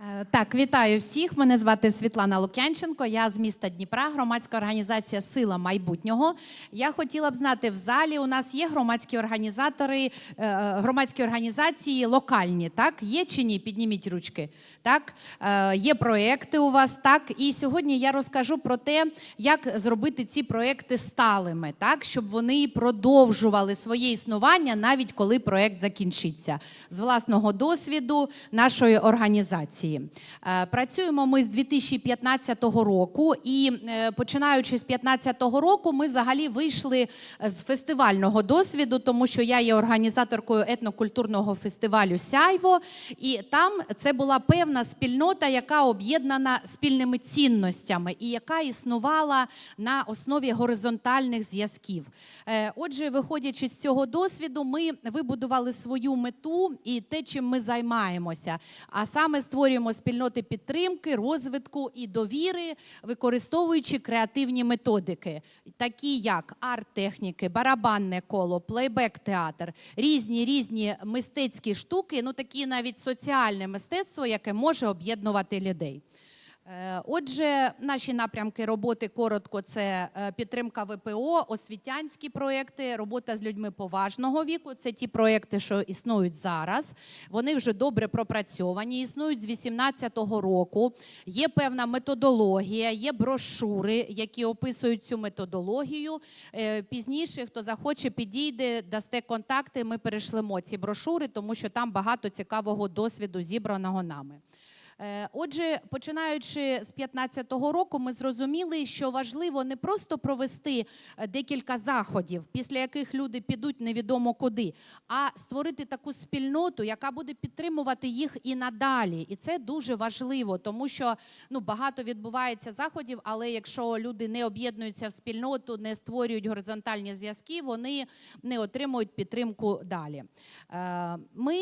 Е, Так, вітаю всіх. Мене звати Світлана Лук'янченко. Я з міста Дніпра, громадська організація Сила майбутнього. Я хотіла б знати, в залі у нас є громадські організатори, е, громадські організації локальні. Так, є чи ні? Підніміть ручки. Так, Е, є проекти у вас. Так, і сьогодні я розкажу про те, як зробити ці проекти сталими, так, щоб вони продовжували своє існування навіть коли проект закінчиться. З власного досвіду нашої організації. Е, Працюємо ми з 2015 року, і е, починаючи з 2015 року, ми взагалі вийшли з фестивального досвіду, тому що я є організаторкою етнокультурного фестивалю Сяйво, і там це була певна спільнота, яка об'єднана спільними цінностями і яка існувала на основі горизонтальних зв'язків. Е, Отже, виходячи з цього досвіду, ми вибудували свою мету і те, чим ми займаємося. А саме створюємо спільноти підтримки, розвитку і довіри, використовуючи креативні методики, такі як арт-техніки, барабанне коло, плейбек-театр, різні різні мистецькі штуки, ну такі навіть соціальне мистецтво, яке може об'єднувати людей. Е, Отже, наші напрямки роботи коротко це е, підтримка ВПО, освітянські проекти, робота з людьми поважного віку. Це ті проекти, що існують зараз. Вони вже добре пропрацьовані, існують з 2018 року. Є певна методологія, є брошури, які описують цю методологію. Е, Пізніше, хто захоче, підійде, дасте контакти. Ми перешлемо ці брошури, тому що там багато цікавого досвіду зібраного нами. Е, Отже, починаючи з 2015 року, ми зрозуміли, що важливо не просто провести е, декілька заходів, після яких люди підуть невідомо куди, а створити таку спільноту, яка буде підтримувати їх і надалі. І це дуже важливо, тому що ну багато відбувається заходів, але якщо люди не об'єднуються в спільноту, не створюють горизонтальні зв'язки, вони не отримують підтримку далі. Е, Ми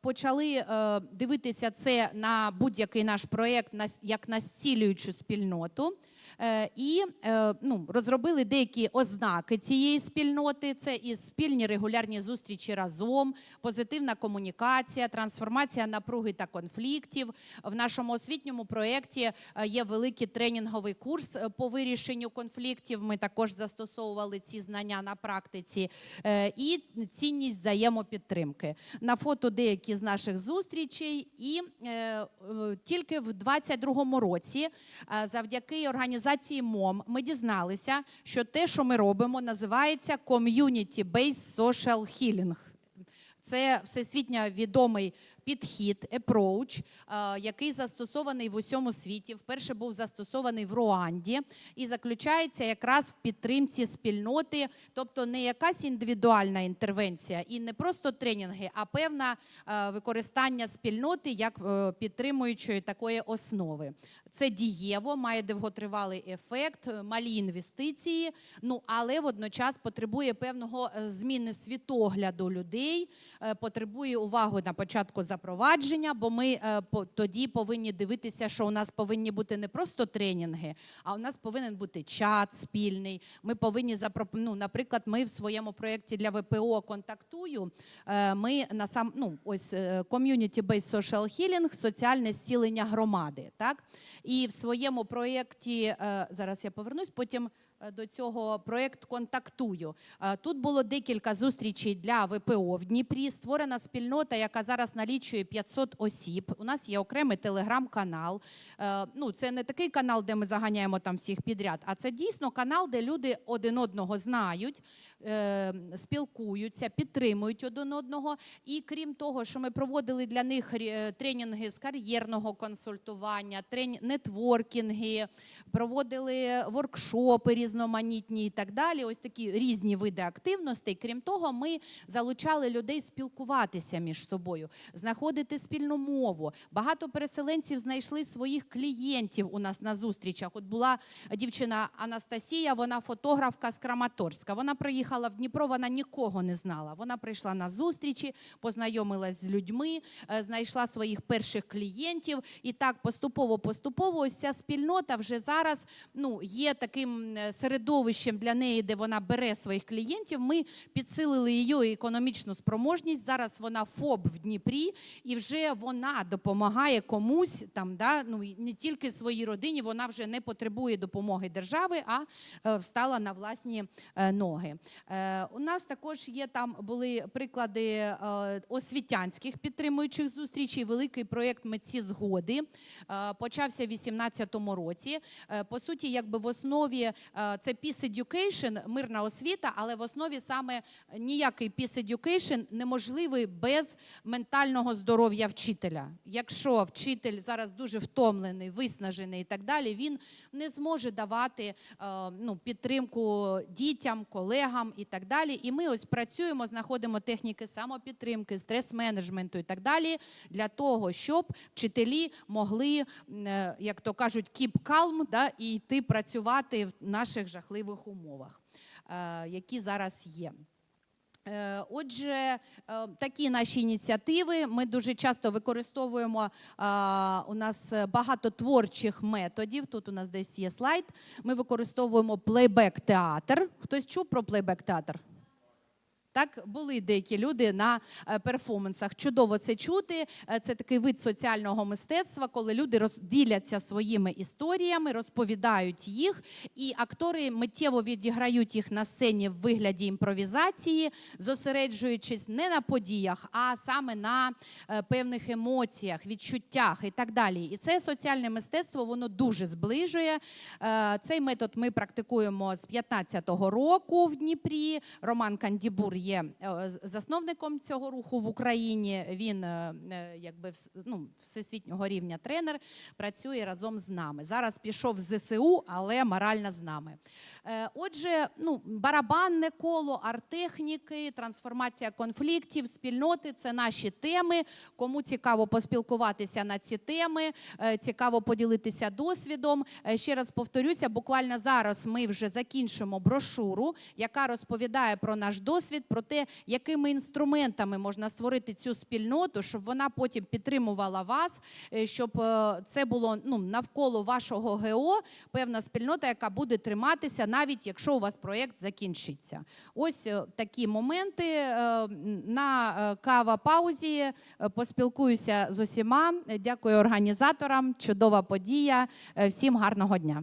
почали дивитися це на будь-який наш проєкт на як на зцілюючу спільноту. Е, І е, ну, розробили деякі ознаки цієї спільноти: це і спільні регулярні зустрічі разом, позитивна комунікація, трансформація напруги та конфліктів. В нашому освітньому проєкті е, є великий тренінговий курс по вирішенню конфліктів. Ми також застосовували ці знання на практиці і цінність взаємопідтримки. На фото деякі з наших зустрічей, і тільки в 22-му році, завдяки організації МОМ, ми дізналися, що те, що ми робимо, називається Community-Based Social Healing. Це всесвітньо відомий підхід, approach, е, який застосований в усьому світі. Вперше був застосований в Руанді і заключається якраз в підтримці спільноти, тобто не якась індивідуальна інтервенція і не просто тренінги, а певне використання спільноти як е, підтримуючої такої основи. Це дієво, має довготривалий ефект, е, малі інвестиції. Ну але водночас потребує певного е, зміни світогляду людей, е, потребує уваги на початку запровадження, бо ми тоді повинні дивитися, що у нас повинні бути не просто тренінги, а у нас повинен бути чат спільний. Ми повинні ну, наприклад, ми в своєму проєкті для ВПО контактую. Ми на сам ну ось Community-Based Social Healing, соціальне зцілення громади. Так і в своєму проєкті е, зараз я повернусь, потім. Е, До цього проєкт контактую. Е, Тут було декілька зустрічей для ВПО в Дніпрі. Створена спільнота, яка зараз налічує 500 осіб. У нас є окремий телеграм-канал. Е, Ну, це не такий канал, де ми заганяємо там всіх підряд, а це дійсно канал, де люди один одного знають, спілкуються, підтримують один одного. І крім того, що ми проводили для них тренінги з кар'єрного консультування, трен... нетворкінги, проводили воркшопи різноманітні і так далі. Ось такі різні види активностей. Крім того, ми залучали людей спілкуватися між собою, знаходити спільну мову. Багато переселенців знайшли своїх клієнтів у нас на зустрічах. От була дівчина Анастасія, вона фотографка з Краматорська. Вона приїхала в Дніпро, вона нікого не знала. Вона прийшла на зустрічі, познайомилась з людьми, е, знайшла своїх перших клієнтів. І так поступово-поступово ось ця спільнота вже зараз ну, є таким е, середовищем для неї, де вона бере своїх клієнтів. Ми підсилили її економічну спроможність. Зараз вона ФОБ в Дніпрі, і вже вона допомагає комусь там, да, ну не тільки своїй родині. Вона вже не потребує допомоги держави, а е, встала на власні е, ноги. Е, У нас також є там були приклади освітянських підтримуючих зустрічей. Великий проєкт митці згоди почався в 2018 році. По суті, якби в основі це Peace Education, мирна освіта, але в основі саме ніякий Peace Education неможливий без ментального здоров'я вчителя. Якщо вчитель зараз дуже втомлений, виснажений і так далі, він не зможе давати е, ну, підтримку дітям, колегам і так далі. І ми ось працюємо, знаходимо техніки самопідтримки, стрес-менеджменту і так далі, для того, щоб вчителі могли, е, як то кажуть, keep calm, да, і йти працювати в наших жахливих умовах, е, які зараз є. Е, Отже, е, такі наші ініціативи. Ми дуже часто використовуємо. У нас багато творчих методів. Тут у нас десь є слайд. Ми використовуємо плейбек-театр. Хтось чув про плейбек-театр? Так, були деякі люди на е, перформансах. Чудово це чути. Е, Це такий вид соціального мистецтва, коли люди розділяться своїми історіями, розповідають їх, і актори миттєво відіграють їх на сцені в вигляді імпровізації, зосереджуючись не на подіях, а саме на е, певних емоціях, відчуттях і так далі. І це соціальне мистецтво воно дуже зближує. Цей метод ми практикуємо з 15-го року в Дніпрі. Роман Кандібур є е, засновником цього руху в Україні. Він е, е, якби ну, всесвітнього рівня тренер, працює разом з нами. Зараз пішов з ЗСУ, але морально з нами. Отже, ну, барабанне коло, арт-техніки, трансформація конфліктів, спільноти це наші теми. Кому цікаво поспілкуватися на ці теми, цікаво поділитися досвідом. Ще раз повторюся, буквально зараз ми вже закінчимо брошуру, яка розповідає про наш досвід, про те, якими інструментами можна створити цю спільноту, щоб вона потім підтримувала вас, е, щоб е, це було ну, навколо вашого ГО певна спільнота, яка буде триматися, навіть якщо у вас проєкт закінчиться. Ось е, такі моменти. На кава паузі поспілкуюся з усіма. Дякую організаторам. Чудова подія. Всім гарного дня.